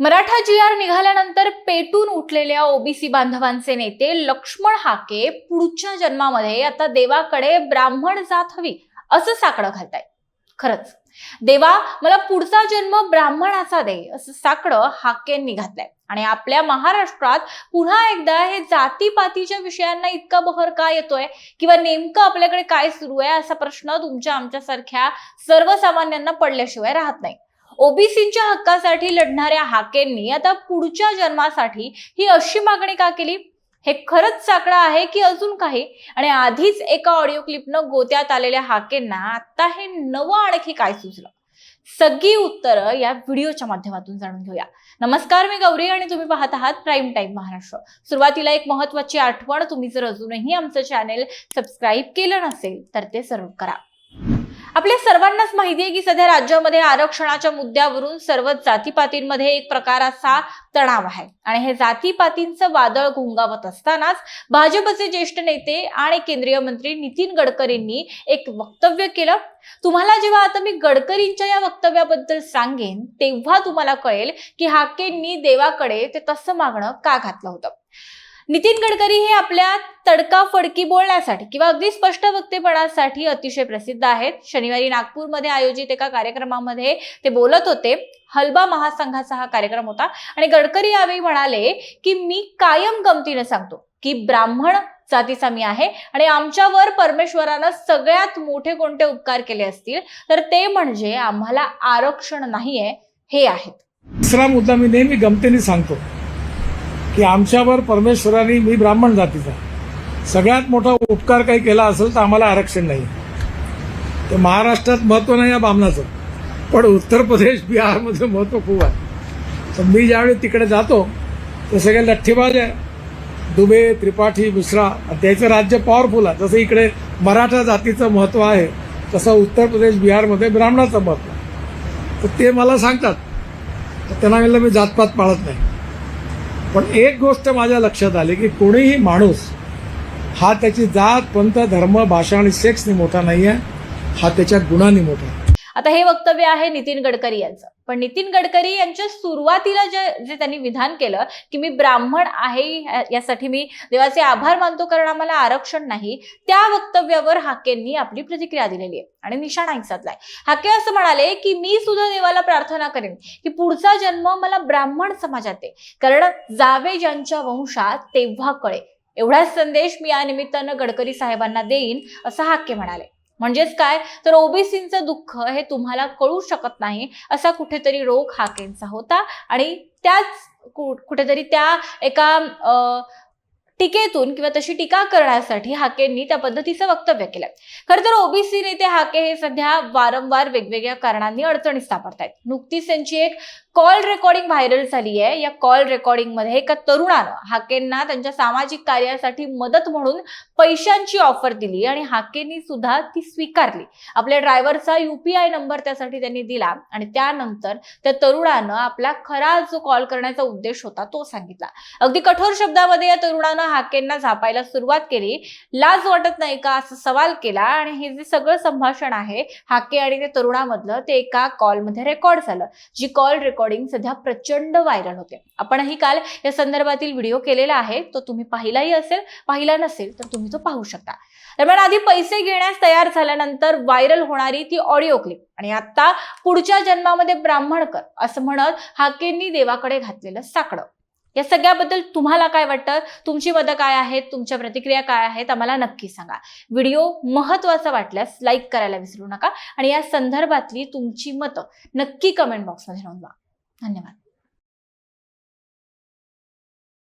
मराठा जी R निघाल्यानंतर पेटून उठलेल्या ओबीसी बांधवांचे नेते लक्ष्मण हाके पुढच्या जन्मामध्ये आता देवाकडे ब्राह्मण जात हवी असं साकडं घालताय खरंच. देवा मला पुढचा जन्म ब्राह्मणाचा दे असं साकडं हाकेंनी घातलंय. आणि आपल्या महाराष्ट्रात पुन्हा एकदा हे जातीपातीच्या विषयांना इतका बहर का येतोय? किंवा नेमकं आपल्याकडे काय सुरू आहे असा प्रश्न तुमच्या आमच्यासारख्या सर्वसामान्यांना पडल्याशिवाय राहत नाही. ओबीसीच्या हक्कासाठी लढणाऱ्या हाकेंनी आता पुढच्या जन्मासाठी ही अशी मागणी का केली? हे खरंच साकडं आहे की अजून काही? आणि आधीच एका ऑडिओ क्लिपनं गोत्यात आलेल्या हाकेंना आता हे नवं आणखी काय सुचलं? सगळी उत्तरं या व्हिडिओच्या माध्यमातून जाणून घेऊया. नमस्कार मी गौरी आणि तुम्ही पाहत आहात प्राईम टाईम महाराष्ट्र. सुरुवातीला एक महत्वाची आठवण तुम्ही जर अजूनही आमचं चॅनेल सबस्क्राईब केलं नसेल तर ते सर्व करा. आपल्या सर्वांनाच माहिती आहे की सध्या राज्यामध्ये आरक्षणाच्या मुद्द्यावरून सर्वच जातीपातींमध्ये एक प्रकाराचा तणाव आहे. आणि हे जातीपातींचं वादळ घुंगावत असतानाच भाजपचे ज्येष्ठ नेते आणि केंद्रीय मंत्री नितीन गडकरींनी एक वक्तव्य केलं. तुम्हाला जेव्हा आता मी गडकरींच्या या वक्तव्याबद्दल सांगेन तेव्हा तुम्हाला कळेल की हाकेंनी देवाकडे ते तसं मागणं का घातलं होतं. नितीन गडकरी हे आपल्या तडकाफडकी बोलण्यासाठी किंवा अगदी स्पष्ट वक्तेपणासाठी अतिशय प्रसिद्ध आहेत. शनिवारी नागपूरमध्ये आयोजित एका कार्यक्रमामध्ये ते बोलत होते. हलबा महासंघाचा हा कार्यक्रम होता. आणि गडकरी यावेळी म्हणाले की मी कायम गमतीने सांगतो की ब्राह्मण जातीचा मी आहे आणि आमच्यावर परमेश्वरानं सगळ्यात मोठे कोणते उपकार केले असतील तर ते म्हणजे आम्हाला आरक्षण नाहीये हे आहेत. तिसरा मुद्दा मी नेहमी गमतीने सांगतो. की आमच्यावर परमेश्वराने मी ब्राह्मण जातीचा. सगळ्यात मोठा उपकार काही केला असेल तर आम्हाला आरक्षण नाही. ते महाराष्ट्रात महत्त्व नाही या ब्राह्मणाचं. पण उत्तर प्रदेश बिहारमध्ये महत्त्व खूप आहे. तर मी ज्यावेळी तिकडे जातो ते सगळे लठ्ठीबाज आहे. दुबे त्रिपाठी मिश्रा त्याचं राज्य पॉवरफुल आहे. जसं इकडे मराठा जातीचं महत्त्व आहे तसं उत्तर प्रदेश बिहारमध्ये ब्राह्मणाचं महत्त्व तर ते मला सांगतात. तर त्यांना म्हणलं मी जातपात पाळत नाही. पण एक गोष्ट माझ्या लक्षात आली की कोणीही माणूस हा त्याची जात पंथ धर्म भाषा आणि सेक्सनी मोठा नाही आहे हा त्याच्या गुणांनी मोठा. आहे आता हे वक्तव्य आहे नितीन गडकरी यांचं. पण नितीन गडकरी यांच्या सुरुवातीला जे जे त्यांनी विधान केलं की मी ब्राह्मण आहे यासाठी मी देवाचे आभार मानतो कारण आम्हाला आरक्षण नाही त्या वक्तव्यावर हाकेंनी आपली प्रतिक्रिया दिलेली आहे. आणि निशाणा साधलाय हाके असं म्हणाले की मी सुद्धा देवाला प्रार्थना करेन की पुढचा जन्म मला ब्राह्मण समाजात आहे कारण जावे ज्यांच्या वंशात तेव्हा कळे. एवढाच संदेश मी या निमित्तानं गडकरी साहेबांना देईन असं हाके म्हणाले. म्हणजेच काय? तर ओबीसींचं दुःख हे तुम्हाला कळू शकत नाही असा कुठेतरी रोग हाकेंचा होता. आणि त्याच कुठेतरी त्या एका टीकेतून किंवा तशी टीका करण्यासाठी हाकेंनी त्या पद्धतीचं वक्तव्य केलं. खरं तर ओबीसी नेते हाके हे सध्या वारंवार वेगवेगळ्या कारणांनी अडचणीत सापडतायत. नुकतीच त्यांची एक कॉल रेकॉर्डिंग व्हायरल झाली आहे या कॉल रेकॉर्डिंगमध्ये एका तरुणानं हाकेंना त्यांच्या सामाजिक कार्यासाठी मदत म्हणून पैशांची ऑफर दिली आणि हाकेंनी सुद्धा ती स्वीकारली. आपल्या ड्रायव्हरचा युपीआय नंबर त्यासाठी त्यांनी दिला आणि त्यानंतर त्या तरुणानं आपला खरा जो कॉल करण्याचा उद्देश होता तो सांगितला. अगदी कठोर शब्दामध्ये या तरुणानं हाकेंना झापायला सुरुवात केली. लाज वाटत नाही का? असं सवाल केला आणि हे जे सगळं संभाषण आहे हाके आणि त्या तरुणामधलं ते एका कॉलमध्ये रेकॉर्ड झालं. जी कॉल रेकॉर्डिंग सध्या प्रचंड व्हायरल होते. आपणही काल या संदर्भातील व्हिडिओ केलेला आहे. तो तुम्ही पाहिलाही असेल पाहिला नसेल तर तुम्ही तो पाहू शकता. दरम्यान आधी पैसे घेण्यास तयार झाल्यानंतर व्हायरल होणारी ती ऑडिओ क्लिप आणि आता पुढच्या जन्मामध्ये ब्राह्मणकर असं म्हणत हाकेंनी देवाकडे घातलेलं साकडं. या सगळ्याबद्दल तुम्हाला काय वाटतं? तुमची मतं काय आहेत? तुमच्या प्रतिक्रिया काय आहेत? आम्हाला नक्की सांगा. व्हिडिओ महत्त्वाचा वाटल्यास लाईक करायला विसरू नका आणि या संदर्भातली तुमची मतं नक्की कमेंट बॉक्समध्ये नोंदवा. धन्यवाद.